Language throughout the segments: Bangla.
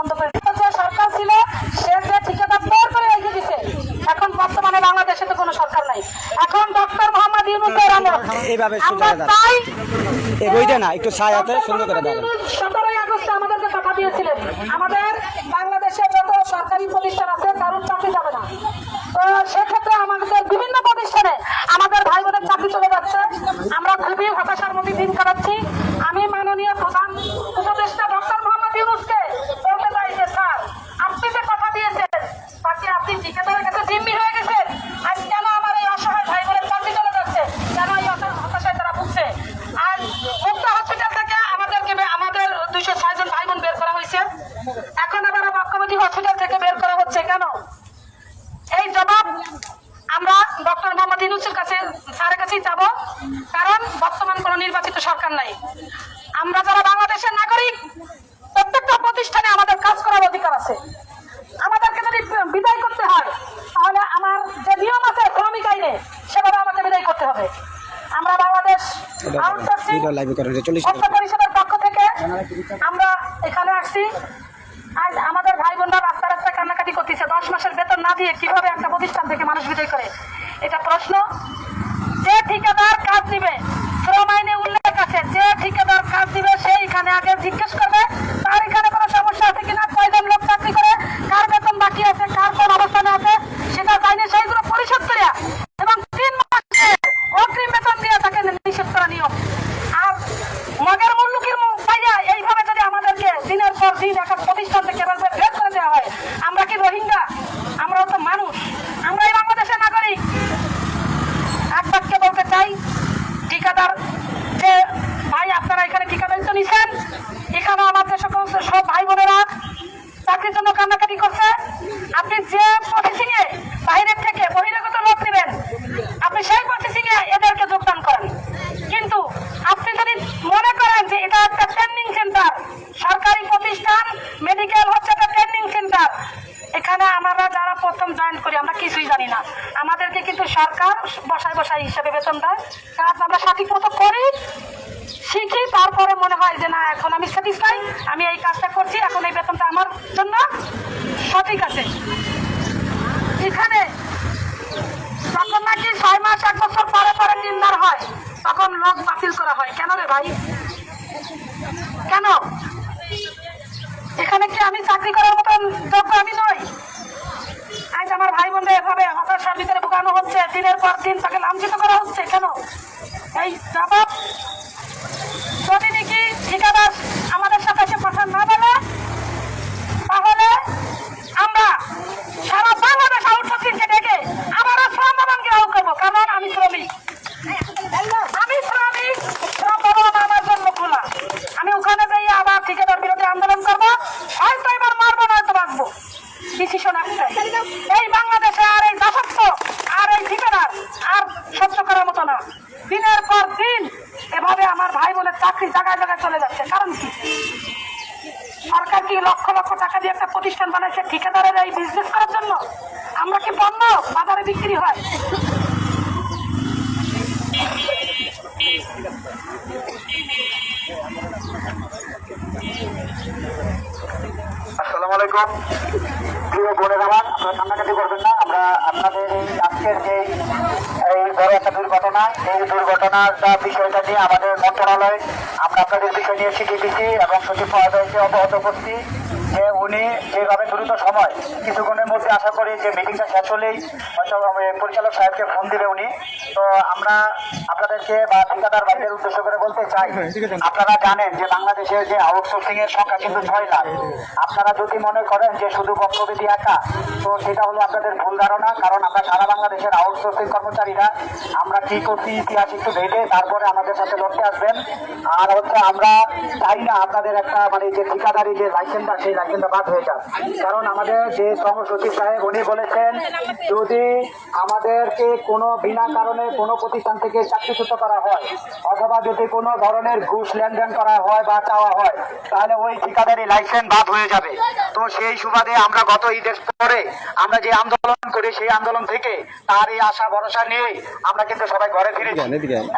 করে সরকার ছিল সে যে ঠিকাদার বের করে রেখে দিছে এখন বর্তমানে বাংলাদেশে তো কোনো সরকার নাই। এখন ডক্টর মোহাম্মদ ইউনুসের আমল এইভাবে আমরা চাই এই না একটু ছায়াতে সুন্দর করে দাঁড়ান সতেরোই আগস্টে আমাদেরকে কথা দিয়েছিলেন। আমাদের বাংলাদেশে যত সরকারি প্রতিষ্ঠান আছে কারোর চাকরি যাবে না। তো সেক্ষেত্রে আমাদের বিভিন্ন প্রতিষ্ঠানে আমাদের ভাই বোনের চাকরি চলে যাচ্ছে। আমরা খুবই হতাশার মধ্যে দিন কাটাচ্ছি আমি মাননীয় প্রধান উপদেষ্টা ডক্টর মোহাম্মদ ইউনুসকে বলতে চাই যে স্যার আপনি যে কথা দিয়েছেন তাকে আপনি ঠিকাদারের কাছে জিম্মি হয়ে গেছেন আজ কেন আমার এই অসহায় ভাই বোনের চাকরি চলে যাচ্ছে কেন এই হতা- হতাশায় তারা ভুগছে আর মুক্তা হসপিটাল থেকে আমাদেরকে বে- আমাদের দুইশো ছয় জন ভাই বোন বের করা হয়েছে এখন আবার বক্ষবতী হসপিটাল থেকে বের করা হচ্ছে কেন এই জবাব আমরা ডক্টর মোহাম্মদ ইনুসের কাছে স্যারের কাছেই যাব কারণ বর্তমান কোনো নির্বাচিত সরকার নাই। আমরা যারা বাংলাদেশের নাগরিক প্রত্যেকটা প্রতিষ্ঠানে আমাদের কাজ করার অধিকার আছে। আমাদেরকে যদি বিদায় করতে হয় তাহলে আমার যে নিয়ম আছে শ্রমিক আইনে সেভাবে আমাকে বিদায় করতে হবে। আমরা বাংলাদেশ আউটসোর্সিং পরিষদের পক্ষ থেকে আমরা এখানে আসছি। আজ আমাদের ভাই বোনরা রাস্তা রাস্তায় কান্নাকাটি করতেছে। দশ মাসের বেতন না দিয়ে কীভাবে একটা প্রতিষ্ঠান থেকে মানুষ বিদায় করে? এটা প্রশ্ন। যে ঠিকাদার কাজ দিবে শ্রম আইনে উল্লেখ আছে, যে ঠিকাদার কাজ দিবে সেই এখানে আগে জিজ্ঞেস করবে, তার এখানে কোনো সমস্যা আছে কিনা, কয়জন লোক চাকরি করে, কার বেতন বাকি আছে, কার কোন অবস্থানে আছে, সেটা চাইলে সেইগুলো পরিশোধ করিয়া এবং তিন মাসের অগ্রিম বেতন দিয়ে তাকে নিষেধ করা নিয়ম। আর মগের মুল্লুকের পাইয়া এইভাবে যদি আমাদেরকে দিনের পর দিন এক এক প্রতিষ্ঠান থেকে এভাবে বের করে দেওয়া হয় আমরা কি রোহিঙ্গা আমরাও তো মানুষ আমরাই বাংলাদেশের নাগরিক এক বাক্যে বলতে চাই ঠিকাদার যে ভাই আপনারা এখানে ঠিকাদারিত্ব নিছেন এখানে আমার যে সকল সব ভাই বোনেরা চাকরির জন্য কান্নাকাটি করছে আপনি যে প্রসেসিং এ বাইরের থেকে বহিরাগত লোক নেবেন আপনি সেই প্রসেসিং এ এদেরকে যোগদান করেন। কিন্তু আপনি যদি মনে করেন যে এটা একটা ট্রেনিং সেন্টার সরকারি প্রতিষ্ঠান মেডিকেল হচ্ছে একটা ট্রেনিং সেন্টার এখানে আমরা যারা প্রথম জয়েন করি, আমরা কিছুই জানি না। আমাদেরকে কিন্তু সরকার বসায় বসায় হিসেবে বেতন দেয়। কাজ আমরা সঠিক মতো করি, শিখি, তারপরে মনে হয় যে না, এখন আমি স্যাটিসফাই আমি এই কাজটা করছি, এখন এই বেতনটা আমার জন্য সঠিক আছে এখানে যখন নাকি এক বছর পরে পরে নির্ধার হয়, তখন লোক বাতিল করা হয়। কেন রে ভাই? কেন? এখানে কি আমি চাকরি করার মতন যোগ্য আমি নই? আজ আমার ভাই বোনদের এভাবে হতাশার ভিতরে ঢুকানো হচ্ছে, দিনের পর দিন তাকে লাঞ্ছিত করা হচ্ছে। কেন? এই জবাব যদি নাকি ঠিকাদার আমাদের সাথে সে কথা না বলে তাহলে আমরা সারা বাংলাদেশ আউটসোর্সিংকে ডেকে আবারও শ্রম ভবন ঘেরাও করব কারণ আমি শ্রমিক আমি শ্রমিক শ্রম ভবন আমার জন্য খোলা আমি ওখানে যাই আবার ঠিকাদার বিরোধী আন্দোলন করব হয়তো এবার মারবো নয়তো বাঁচবো ডিসিশন একটাই এই বাংলাদেশে আর এই দাসত্ব আর এই ঠিকাদার আর সহ্য করার মতো না দিনের পর দিন এভাবে আমার ভাই বোনের চাকরি জায়গায় জায়গায় চলে যাচ্ছে। কারণ কি? সরকার কি লক্ষ লক্ষ টাকা দিয়ে একটা প্রতিষ্ঠান বানাইছে ঠিকাদারের এই বিজনেস করার জন্য? আমরা কি পণ্য বাজারে বিক্রি হয়? আসসালামু আলাইকুম। প্রিয় বোনের, আমার কান্নাকাটি করবেন না। আমরা আপনাদের এই আজকের যে এই বড় একটা দুর্ঘটনা, এই দুর্ঘটনার বিষয়টা নিয়ে আমাদের মন্ত্রণালয়, আমরা আপনাদের বিষয় নিয়ে শিখিয়ে দিচ্ছি এবং সচিব হয়েছে অবগত করছি। যে উনি যেভাবে দ্রুত সময়, কিছুক্ষণের মধ্যে আশা করি যে মিটিংটা শেষ হলেই হয়তো পরিচালক সাহেবকে ফোন দিবে উনি। তো আমরা আপনাদেরকে বা ঠিকাদার ভাইদের উদ্দেশ্য করে বলতে চাই, আপনারা জানেন যে বাংলাদেশের যে আউটসোর্সিং এর সংখ্যা কিন্তু ছয় লাখ। আপনারা যদি মনে করেন যে শুধু বক্তব্যদি একা, তো সেটা হলো আপনাদের ভুল ধারণা, কারণ আমরা সারা বাংলাদেশের আউটসোর্সিং কর্মচারীরা, আমরা কি করছি, ইতিহাস একটু ভেবে তারপরে আমাদের সাথে লড়তে আসবেন। আর হচ্ছে আমরা চাই না আপনাদের একটা মানে যে ঠিকাদারি যে লাইসেন্সটা সেই বাদ হয়ে যাক। কারণ আমাদের যে শ্রম সচিব সাহেব উনি বলেছেন যদি আমাদেরকে কোনো বিনা কারণে কোনো প্রতিষ্ঠান থেকে চাকরিচ্যুত করা হয় অথবা যদি কোনো ধরনের ঘুষ লেনদেন করা হয় বা চাওয়া হয় তাহলে ওই ঠিকাদারি লাইসেন্স বাদ হয়ে যাবে। তো সেই সুবাদে আমরা গত ঈদের পরে আমরা যে আন্দোলন করি সেই আন্দোলন থেকে তার এই আশা ভরসা নিয়ে আমরা কিন্তু সবাই ঘরে ফিরেছি।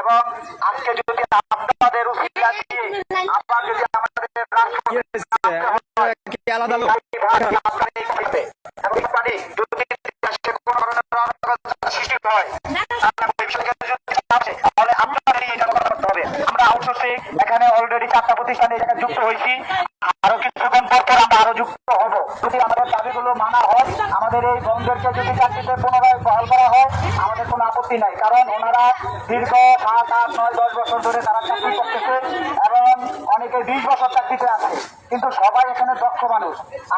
এবং আজকে যদি আপনাদের আবার যদি আমাদের রাষ্ট্রপতি আউটসোর্সিং এখানে অলরেডি চারটা প্রতিষ্ঠানে যুক্ত হয়েছি। আরও কিছুক্ষণ পর পর আমরা আরও যুক্ত হব। যদি আমাদের দাবিগুলো মানা হয় আমাদের এই বন্ধুদেরকে যদি চাকরিতে পুনরায় বহাল করা হয় আমাদের কোনো আপত্তি নাই। কারণ ওনারা দীর্ঘ সাত আট নয় দশ বছর ধরে তারা চাকরি করতেছে এবং অনেকে বিশ বছর চাকরিতে আছে কিন্তু সবাই এখানে দক্ষ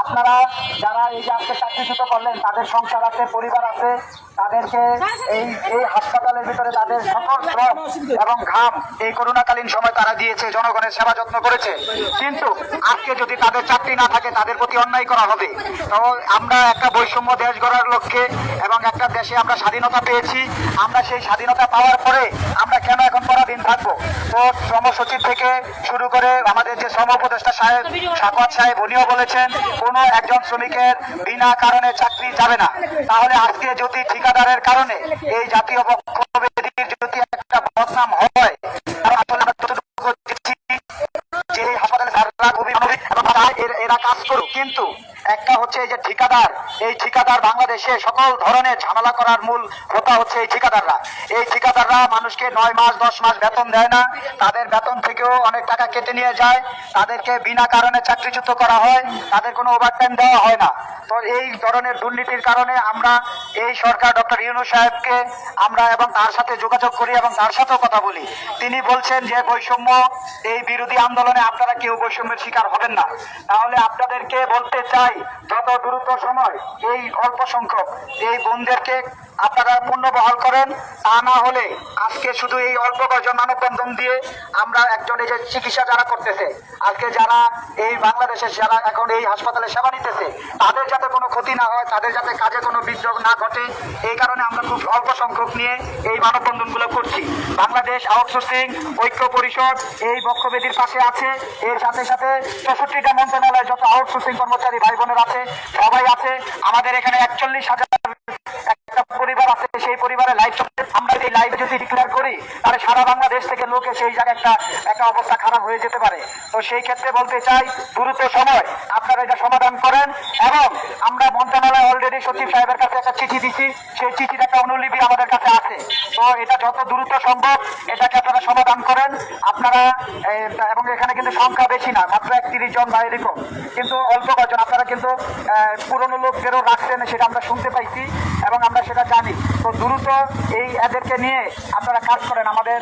আপনারা যারা এই আজকে চাকরিচ্যুত করলেন, তাদের সংসার আছে, পরিবার আছে, তাদেরকে এই এই হাসপাতালের ভিতরে তাদের সকল শ্রম এবং ঘাম এই করোনাকালীন সময় তারা দিয়েছে, জনগণের সেবা যত্ন করেছে। কিন্তু আজকে যদি তাদের চাকরি না থাকে, তাদের প্রতি অন্যায় করা হবে। তো আমরা একটা বৈষম্য দেশ গড়ার লক্ষ্যে এবং একটা দেশে আমরা স্বাধীনতা পেয়েছি। আমরা সেই স্বাধীনতা পাওয়ার পরে আমরা কেন এখন পরাধীন থাকব? তো শ্রম সচিব থেকে শুরু করে আমাদের যে শ্রম উপদেষ্টা সাহেব, সাকওয়াত সাহেব, উনিও বলেছেন, কোনো একজন শ্রমিকের বিনা কারণে চাকরি যাবে না। তাহলে আজকে যদি ঠিকাদারের কারণে এই জাতীয় পক্ষবেদীর যদি একটা বদনাম হয় কিন্তু একটা হচ্ছে এই যে ঠিকাদার, এই ঠিকাদার বাংলাদেশে সকল ধরনের ঝামেলা করার মূল হোতা হচ্ছে এই ঠিকাদাররা। এই ঠিকাদাররা মানুষকে নয় মাস, দশ মাস বেতন দেয় না, তাদের বেতন থেকেও অনেক টাকা কেটে নিয়ে যায়। তাদেরকে বিনা কারণে চাকরিচ্যুত করা হয়। তাদের কোনো ওভারটাইম দেওয়া হয় না। তো এই ধরনের দুর্নীতির কারণে আমরা এই সরকার ডক্টর ইউনু সাহেবকে আমরা এবং তার সাথে যোগাযোগ করি এবং তার সাথেও কথা বলি। তিনি বলছেন যে, বৈষম্য এই বিরোধী আন্দোলনে আপনারা কেউ বৈষম্যের শিকার হবেন না। তাহলে আপনাদেরকে বলতে চাই, যত দ্রুত সময় এই অল্প সংখ্যক এই বোনদেরকে আপনারা পুনর্বহাল করেন, তা না হলে আজকে শুধু এই অল্প কয়েকজন মানববন্ধন দিয়ে আমরা একজন এই যে চিকিৎসা যারা করতেছে, আজকে যারা এই বাংলাদেশে যারা এখন এই হাসপাতালে সেবা নিতেছে, তাদের যাতে কোনো ক্ষতি না হয়, তাদের যাতে কাজে কোনো বিদ্রোহ না ঘটে, এই কারণে আমরা খুব অল্প সংখ্যক নিয়ে এই মানববন্ধনগুলো করছি। বাংলাদেশ আউটসোর্সিং ঐক্য পরিষদ এই বক্ষবেদীর পাশে আছে, এর সাথে সাথে চৌষট্টিটা মন্ত্রণালয় যত আউটসোর্সিং কর্মচারী ভাই বোনের আছে, সবাই আছে, আমাদের এখানে একচল্লিশ হাজার একটা পরিবার আছে সেই পরিবারের লাইভ চলছে আমরা এই লাইভে যদি ডিক্লেয়ার করি তাহলে সারা বাংলাদেশ থেকে লোকে সেই জায়গায় একটা একটা অবস্থা খারাপ হয়ে যেতে পারে। তো সেই ক্ষেত্রে বলতে চাই, দ্রুত সময় আপনারা এটা সমাধান করেন এবং আমরা মন্ত্রণালয় অলরেডি সচিব সাহেবের কাছে একটা চিঠি দিচ্ছি সেই চিঠির একটা অনুলিপি আমাদের কাছে আছে। তো এটা যত দ্রুত সম্ভব, এটাকে আপনারা সমাধান আপনারা এবং এখানে কিন্তু সংখ্যা বেশি না, মাত্র একত্রিশ জন বা এরকম কিন্তু অল্প কয়েকজন আপনারা কিন্তু পুরনো লোকদেরও রাখছেন, সেটা আমরা শুনতে পাইছি এবং আমরা সেটা জানি। তো দ্রুত এই এদেরকে নিয়ে আপনারা কাজ করেন, আমাদের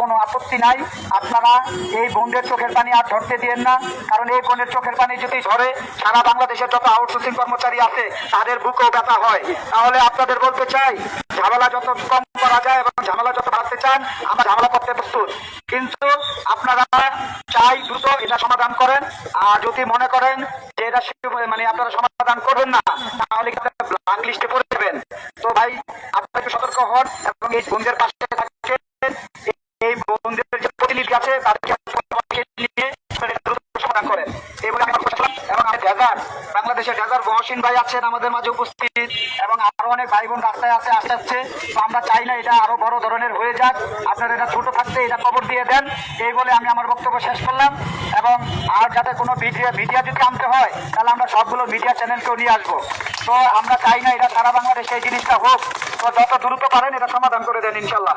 কোনো আপত্তি নাই। আপনারা এই বোনদের চোখের পানি আর ধরতে দিয়েন না, কারণ এই বোনের চোখের পানি যদি ধরে সারা বাংলাদেশের যত আউটসোর্সিং কর্মচারী আছে, তাদের বুকেও ব্যথা হয়। তাহলে আপনাদের বলতে চাই, ঝামেলা যত কম করা যায় এবং ঝামেলা যত চান, আমরা ঝামেলা করতে প্রস্তুত। কিন্তু আপনারা চাই দ্রুত এটা সমাধান করেন, আর যদি মনে করেন যে এটা মানে আপনারা সমাধান করবেন না বাংলাদেশের ডেজার মহসিন ভাই আছেন আমাদের মাঝে উপস্থিত, এবং আরও অনেক ভাই বোন রাস্তায় আছে আসতে আসছে আমরা চাই না এটা আরও বড় ধরনের হয়ে যাক। আপনারা এটা ছোট থাকতে এটা খবর দিয়ে দেন। এই বলে আমি আমার বক্তব্য শেষ করলাম, এবং আর যাতে কোনো মিডিয়া মিডিয়া যদি আনতে হয়, তাহলে আমরা সবগুলো মিডিয়া চ্যানেলকেও নিয়ে আসব। তো আমরা চাই না এটা সারা বাংলাদেশে এই জিনিসটা হোক। তো যত দ্রুত পারেন এটা সমাধান করে দেন, ইনশাল্লাহ।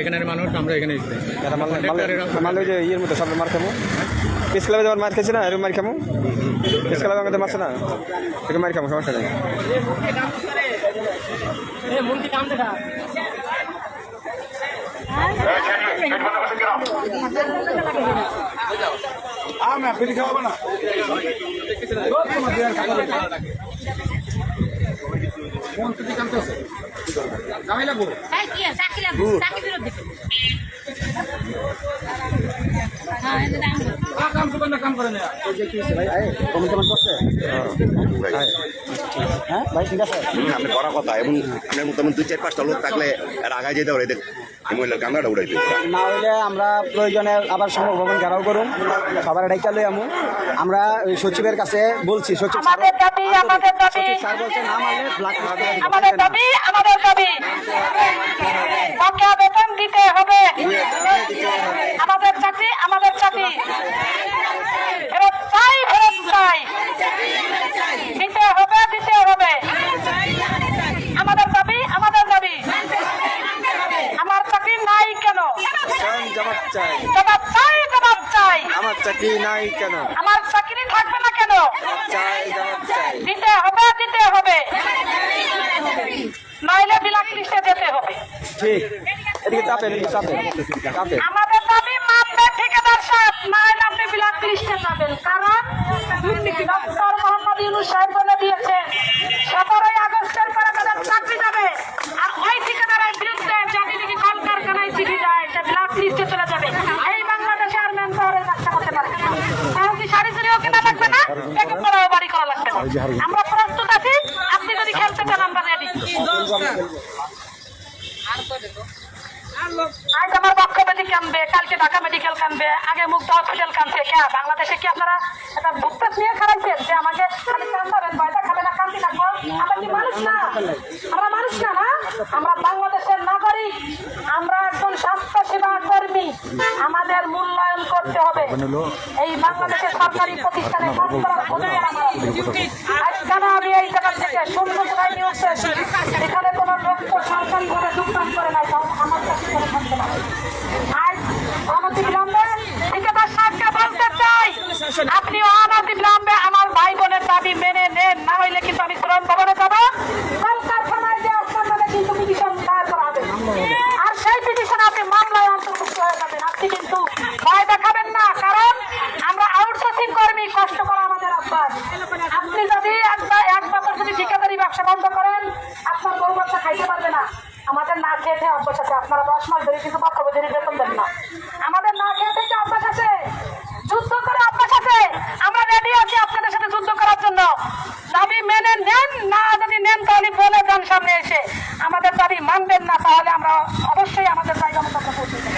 এখানের মানুষ আমরা এখানে মানলে যে ইয়ের মতো সব মার খাব পিস ক্লাবে মার খেয়েছি না? এরকম মার খাব পিস ক্লাবে আমাদের মারছে না? এরকম মার খাব সমস্যা নেই। আছে? চাকরি লাগবে, চাকরি দিতে। হ্যাঁ, এই যে দাম বলো। আপনি করা কথা এবং আপনার মতো দুই চার পাঁচটা লোক থাকলে রাগায় আগায় যেতে পারে দেখ। উড়াই না হলে আমরা প্রয়োজনে আবার সময় ভবন ঘেরাও করুন সবার ডাইকা লই আমু। আমরা ওই সচিবের কাছে বলছি সচিব আমাদের দাবি আমাদের দাবি স্যার বলছে না মানলে ব্ল্যাক আমাদের দাবি আমাদের দাবি। বকেয়া বেতন দিতে হবে। আমাদের চাকরি আমাদের চাকরি ফেরত চাই ফেরত চাই দিতে হবে দিতে হবে আমাদের দাবি আমাদের দাবি আমার চাকরি নাই কেন কারণ জবাব চাই জবাব চাই জবাব চাই আমার চাকরি নাই কেন? আমার চাকরি থাকবে না কেন? দিতে হবে দিতে হবে। নইলে বিলাক লিস্টে যেতে হবে। ঠিক। এদিকে চাপেন এদিকে চাপেন। চাপেন। আমাদের দাবি মানবে ঠিকাদার সাহেব নইলে আপনি বিলাক লিস্টে যাবেন। কারণ ডক্টর মোহাম্মদ ইউনুস সাহেব বলে দিয়েছেন সতেরোই আগস্টের পরে তাদের চাকরি যাবে আর ওই ঠিকাদারের বিরুদ্ধে যদি নাকি কলকারখানায় চিঠি যায় সে ব্ল্যাক লিস্টে চলে যাবে এই বাংলাদেশে আর ম্যান পাওয়ারের কাজটা করতে পারবে না তাহলে কি শাড়ি চুরিও কেনা লাগবে না একে পড়াও বাড়ি করা লাগবে না আমরা প্রস্তুত আছি, আপনি যদি খেলতে চান, আমরা রেডি আজ আমার বক্ষ মেডিকেল কানবে কালকে ঢাকা মেডিকেল কানবে আগে মুক্ত হসপিটাল কানছে কে বাংলাদেশে কি আপনারা একটা বুকটাস নিয়ে খারাইছেন যে আমাকে খালি কান্দাবেন ভয়টা খাবে না কান্দি থাকব? আমরা কি মানুষ না? আমরা মানুষ না না? আমরা বাংলাদেশের নাগরিক। আমরা একজন স্বাস্থ্য সেবা কর্মী। আমাদের মূল্যায়ন হবে এই বাংলাদেশের সরকারি প্রতিষ্ঠানে কাজ অধিকার আমার আজকাল আমি এই জায়গা থেকে শূন্য পেয়েছি এখানে কোনো লোক সরকারিভাবে যোগদান করে নাই তাও আমার কাছে করে থাকতে পারে আজ অনতি বিলম্বে ঠিকাদার সাহেবকে বলতে চাই আপনি অনতি বিলম্বে আমার ভাই বোনের দাবি মেনে নেন না হইলে কিন্তু আমি শ্রম ভবনে যাব কলকারখানায় যে আপনার নামে কিন্তু পিটিশন দায়ের করা হবে আর সেই পিটিশন আপনি মামলায় অন্তর্ভুক্ত হয়ে যাবেন আপনি কিন্তু ভয় দেখাবেন না কারণ আমরা আউটসোর্সিং কর্মী কষ্ট করা আমাদের অভ্যাস আপনি যদি একবার এক বছর যদি ঠিকাদারি ব্যবসা বন্ধ করেন আপনার বউ বাচ্চা খাইতে পারবে না আমাদের না খেয়ে খেয়ে অভ্যাস আছে আপনারা দশ মাস ধরে কিন্তু পক্ষবধির বেতন দেন না আমাদের না খেয়ে থেকে অভ্যাস আছে যুদ্ধ করে অভ্যাস আছে আমরা রেডি আছি আপনাদের সাথে যুদ্ধ করার জন্য দাবি মেনে নেন না যদি নেন তাহলে বলে যান সামনে এসে আমাদের দাবি মানবেন না তাহলে আমরা অবশ্যই আমাদের জায়গা মতো আমরা পৌঁছে যাব।